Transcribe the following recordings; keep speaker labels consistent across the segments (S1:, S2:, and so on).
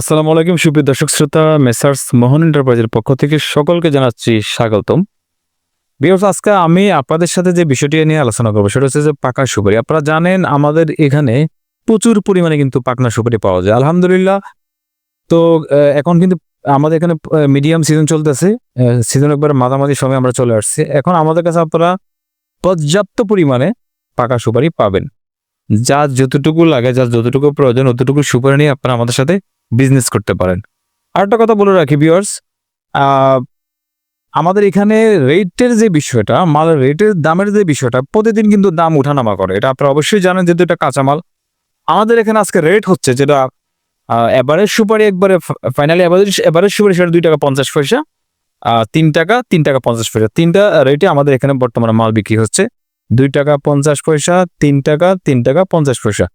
S1: আসসালামু আলাইকুম, সুপ্রিয় দর্শক শ্রোতা মেসার্স মোহন এন্টারপ্রাইজের পক্ষ থেকে সকলকে জানাচ্ছি স্বাগতম। বিয়স আজকে আমি আপনাদের সাথে যে বিষয়টি নিয়ে আলোচনা করব, সেটা হচ্ছে যে পাকা সুপারি। আপনারা জানেন, আমাদের এখানে প্রচুর পরিমাণে কিন্তু পাকনা সুপারি পাওয়া যায়। আলহামদুলিল্লাহ। তো এখন কিন্তু আমাদের এখানে মিডিয়াম সিজন চলতেছে। সিজন একবার মাঝামাঝি সময় আমরা চলে আসছি। এখন আমাদের কাছে আপনারা পর্যাপ্ত পরিমাণে পাকা সুপারি পাবেন। যার যতটুকু লাগে, যার যতটুকু প্রয়োজন, অতটুকু সুপারি নিয়ে আপনারা আমাদের সাথে বিজনেস করতে পারেন। আরেকটা কথা বলে রাখি ভিউয়ার্স আমাদের এখানে রেটের যে বিষয়টা মালের রেটের দামের যে বিষয়টা, প্রতিদিন কিন্তু দাম উঠানামা করে। এটা আপনারা অবশ্যই জানেন যেহেতু এটা কাঁচামাল। আমাদের এখানে আজকে রেট হচ্ছে যেটা এভারেজ সুপারি একবারে ফাইনালি এভারেজ এভারেজ সুপারি সেটা দুই টাকা পঞ্চাশ পয়সা তিন টাকা তিন টাকা পঞ্চাশ পয়সা। তিনটা রেটে আমাদের এখানে বর্তমানে মাল বিক্রি হচ্ছে। দুই টাকা পঞ্চাশ পয়সা, তিন টাকা তিন টাকা পঞ্চাশ পয়সা।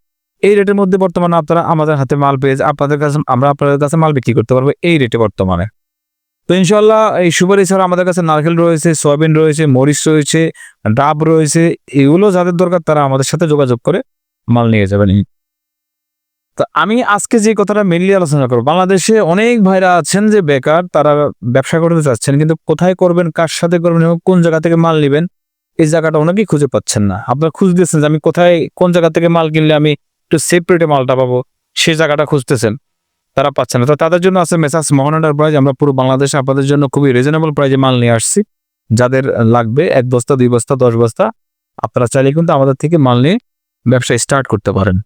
S1: এই রেটের মধ্যে বর্তমানে আপনারা আমাদের হাতে মাল পেয়ে আপনাদের কাছে, আমরা আপনাদের কাছে মাল বিক্রি করতে পারব এই রেটে বর্তমানে। তো ইনশাল্লাহ এই সুপারি ছাড়া আমাদের কাছে নারকেল রয়েছে, সয়াবিন রয়েছে, মরিচ রয়েছে, ডাব রয়েছে, এগুলো যাদের দরকার তারা আমাদের সাথে যোগাযোগ করে মাল নিয়ে যাবেন। তো আমি আজকে যে কথাটা মেনলি আলোচনা করব, বাংলাদেশে অনেক ভাইরা আছেন যে বেকার, তারা ব্যবসা করতে চাচ্ছেন, কিন্তু কোথায় করবেন, কার সাথে করবেন এবং কোন জায়গা থেকে মাল নেবেন, এই জায়গাটা অনেকেই খুঁজে পাচ্ছেন না। আপনারা খুঁজতেছেন যে আমি কোথায়, কোন জায়গা থেকে মাল কিনলে আমি একটু সেফ রেটে মালটা পাবো, সেই জায়গাটা খুঁজতেছেন, তারা পাচ্ছে না। তো তাদের জন্য আছে মেসাজ মহানন্ডার প্রাইজ আমরা পুরো বাংলাদেশে আপনাদের জন্য খুবই রিজনেবল প্রাইজে মাল নিয়ে আসছি, যাদের লাগবে এক বস্তা, দুই বস্তা, দশ বস্তা, আপনারা চাইলে কিন্তু আমাদের থেকে মাল নিয়ে ব্যবসা স্টার্ট করতে পারেন।